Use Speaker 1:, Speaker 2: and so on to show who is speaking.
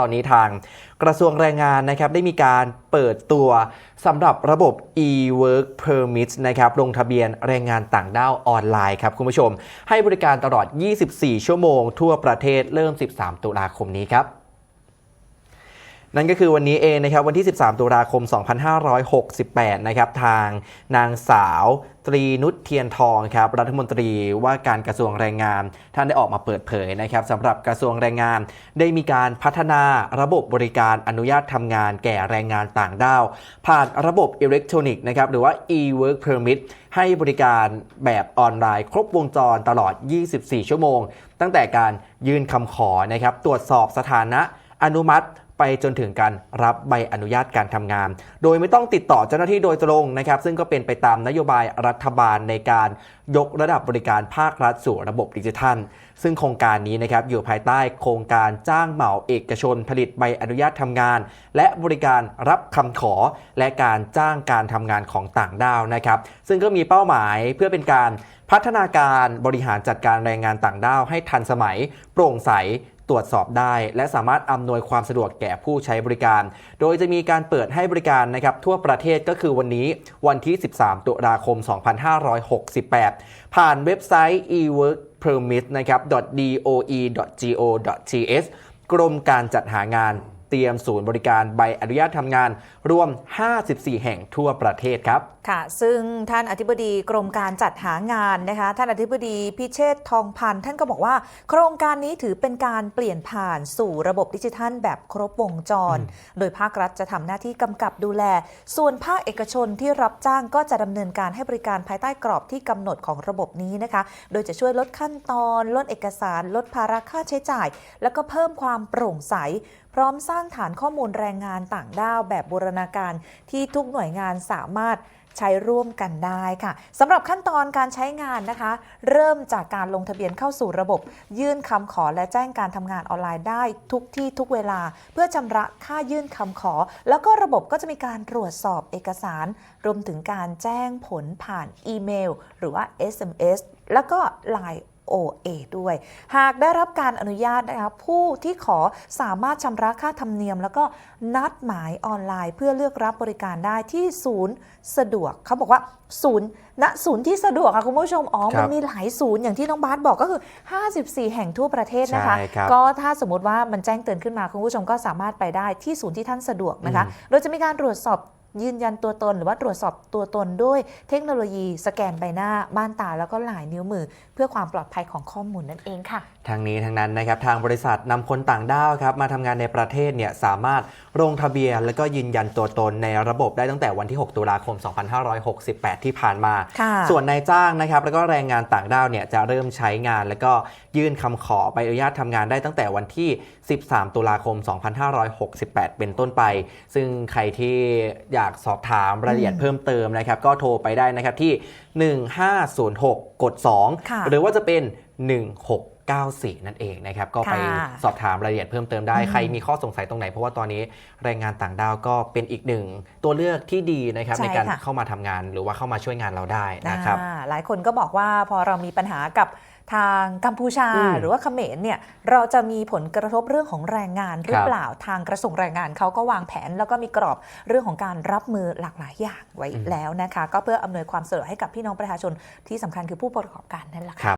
Speaker 1: ตอนนี้ทางกระทรวงแรงงานนะครับได้มีการเปิดตัวสำหรับระบบ e-work permit นะครับลงทะเบียนแรงงานต่างด้าวออนไลน์ครับคุณผู้ชม ให้บริการตลอด 24 ชั่วโมงทั่วประเทศเริ่ม 13 ตุลาคมนี้ครับ นั่นก็คือวันนี้เองนะครับวันที่ 13 ตุลาคม 2568 นะครับทางนางสาวตรีนุชเทียนทองครับรัฐมนตรีว่าการกระทรวงแรงงาน ท่านได้ออกมาเปิดเผยนะครับสำหรับกระทรวงแรงงาน ได้มีการพัฒนาระบบบริการอนุญาตทำงานแก่แรงงานต่างด้าว ผ่านระบบอิเล็กทรอนิกส์นะครับหรือว่า e-work permit ให้บริการแบบออนไลน์ ครบวงจรตลอด 24 ชั่วโมง ตั้งแต่การยื่นคำขอนะครับตรวจสอบสถานะอนุมัติ ไปจนถึงการรับใบอนุญาตการทำงาน โดยไม่ต้องติดต่อเจ้าหน้าที่โดยตรงนะครับ ซึ่งก็เป็นไปตามนโยบายรัฐบาลในการยกระดับบริการภาครัฐสู่ระบบดิจิทัล ซึ่งโครงการนี้นะครับอยู่ภายใต้โครงการจ้างเหมาเอกชนผลิตใบอนุญาตทำงาน และบริการรับคำขอ และการจ้างการทำงานของต่างด้าวนะครับ ซึ่งก็มีเป้าหมายเพื่อเป็นการพัฒนาการบริหารจัดการแรงงานต่างด้าวให้ทันสมัย โปร่งใส ตรวจสอบได้ และสามารถอำนวยความสะดวกแก่ผู้ใช้บริการ โดยจะมีการเปิดให้บริการนะครับทั่วประเทศก็คือวันนี้วันที่ 13 ตุลาคม 2568 ผ่านเว็บไซต์ eworkpermit นะครับ doe.go.th กรมการจัดหางาน ตรียมศูนย์บริการใบอนุญาตทำงาน รวม 54 แห่งทั่วประเทศครับ
Speaker 2: ค่ะ ซึ่งท่านอธิบดีกรมการจัดหางานนะคะ ท่านอธิบดีพิเชษฐ์ทองพันธ์ท่านก็บอกว่า โครงการนี้ถือเป็นการเปลี่ยนผ่านสู่ระบบดิจิทัลแบบครบวงจร โดยภาครัฐจะทำหน้าที่กำกับดูแล ส่วนภาคเอกชนที่รับจ้างก็จะดำเนินการให้บริการภายใต้กรอบที่กำหนดของระบบนี้นะคะ โดยจะช่วยลดขั้นตอน ลดเอกสาร ลดภาระค่าใช้จ่าย แล้วก็เพิ่มความโปร่งใส พร้อมสร้างฐานข้อมูลแรงงานต่างด้าวแบบบูรณาการที่ทุกหน่วยงานสามารถใช้ร่วมกันได้ค่ะสำหรับขั้นตอนการใช้งานนะคะ เริ่มจากการลงทะเบียนเข้าสู่ระบบ ยื่นคำขอและแจ้งการทำงานออนไลน์ได้ทุกที่ทุกเวลา เพื่อชำระค่ายื่นคำขอ แล้วก็ระบบก็จะมีการตรวจสอบเอกสาร รวมถึงการแจ้งผลผ่านอีเมล หรือว่า SMS แล้วก็ Line OA ด้วย หากได้รับการอนุญาตนะคะผู้ที่ขอสามารถชำระค่าธรรมเนียม แล้วก็นัดหมายออนไลน์เพื่อเลือกรับบริการได้ที่ศูนย์สะดวกเขาบอกว่าศูนย์ณศูนย์ที่สะดวกค่ะคุณผู้ชมอ๋อ
Speaker 1: ครับ
Speaker 2: มันมีหลายศูนย์อย่างที่น้องบาสบอกก็คือ 54 แห่งทั่วประเทศนะคะ
Speaker 1: ใช่ครับ
Speaker 2: ก็ถ้าสมมติว่ามันแจ้งเตือนขึ้นมาคุณผู้ชมก็สามารถไปได้ที่ศูนย์ที่ท่านสะดวกนะคะ โดยจะมีการตรวจสอบ ยืนยันตัวตนหรือว่าตรวจสอบตัวตนด้วยเทคโนโลยีสแกนใบหน้าม่านตาแล้วก็ลายนิ้วมือ เพื่อความปลอดภัยของข้อมูลนั่นเองค่ะ
Speaker 1: ทางนี้ทางนั้นนะครับทางบริษัทนำคนต่างด้าวครับมาทำงานในประเทศเนี่ยสามารถลงทะเบียน และก็ยืนยันตัวตนในระบบได้ตั้งแต่วันที่ 6 ตุลาคม 2568 ที่ผ่านมา ส่วนนายจ้างนะครับแล้วก็แรงงานต่างด้าวเนี่ยจะเริ่มใช้งาน แล้วก็ยื่นคำขอใบอนุญาตทำงานได้ตั้งแต่วันที่ 13 ตุลาคม 2568 เป็นต้นไป ซึ่งใครที่อยากสอบถามรายละเอียดเพิ่มเติมนะครับ ก็โทรไปได้นะครับที่ 1506 กด
Speaker 2: ค่ะ
Speaker 1: 2หรือว่าจะเป็น 1694 นั่นเองนะครับ ก็ไป
Speaker 2: ค่ะ
Speaker 1: สอบถามรายละเอียดเพิ่มเติมได้
Speaker 2: อืม
Speaker 1: ใครมีข้อสงสัยตรงไหน เพราะว่าตอนนี้แรงงานต่างด้าวก็เป็นอีกหนึ่งตัวเลือกที่ดีนะครับ
Speaker 2: ใช่
Speaker 1: ในการ
Speaker 2: ค่ะ
Speaker 1: เข้ามาทำงานหรือว่าเข้ามาช่วยงานเราได้นะครับ
Speaker 2: อ่าหลายคนก็บอกว่าพอเรามีปัญหากับ ทางกัมพูชา
Speaker 1: อืม
Speaker 2: หรือว่าเขมรเนี่ยเราจะมีผลกระทบเรื่องของแรงงานหรือ
Speaker 1: ครับ
Speaker 2: เปล่าทางกระทรวงแรงงานเขาก็วางแผน แล้วก็มีกรอบเรื่องของการรับมือหลากหลายอย่างไว้แล้วนะคะ ก็เพื่ออำนวยความสะดวกให้กับพี่น้องประชาชนที่สำคัญคือผู้ประกอบการนั่นแหละค่ะ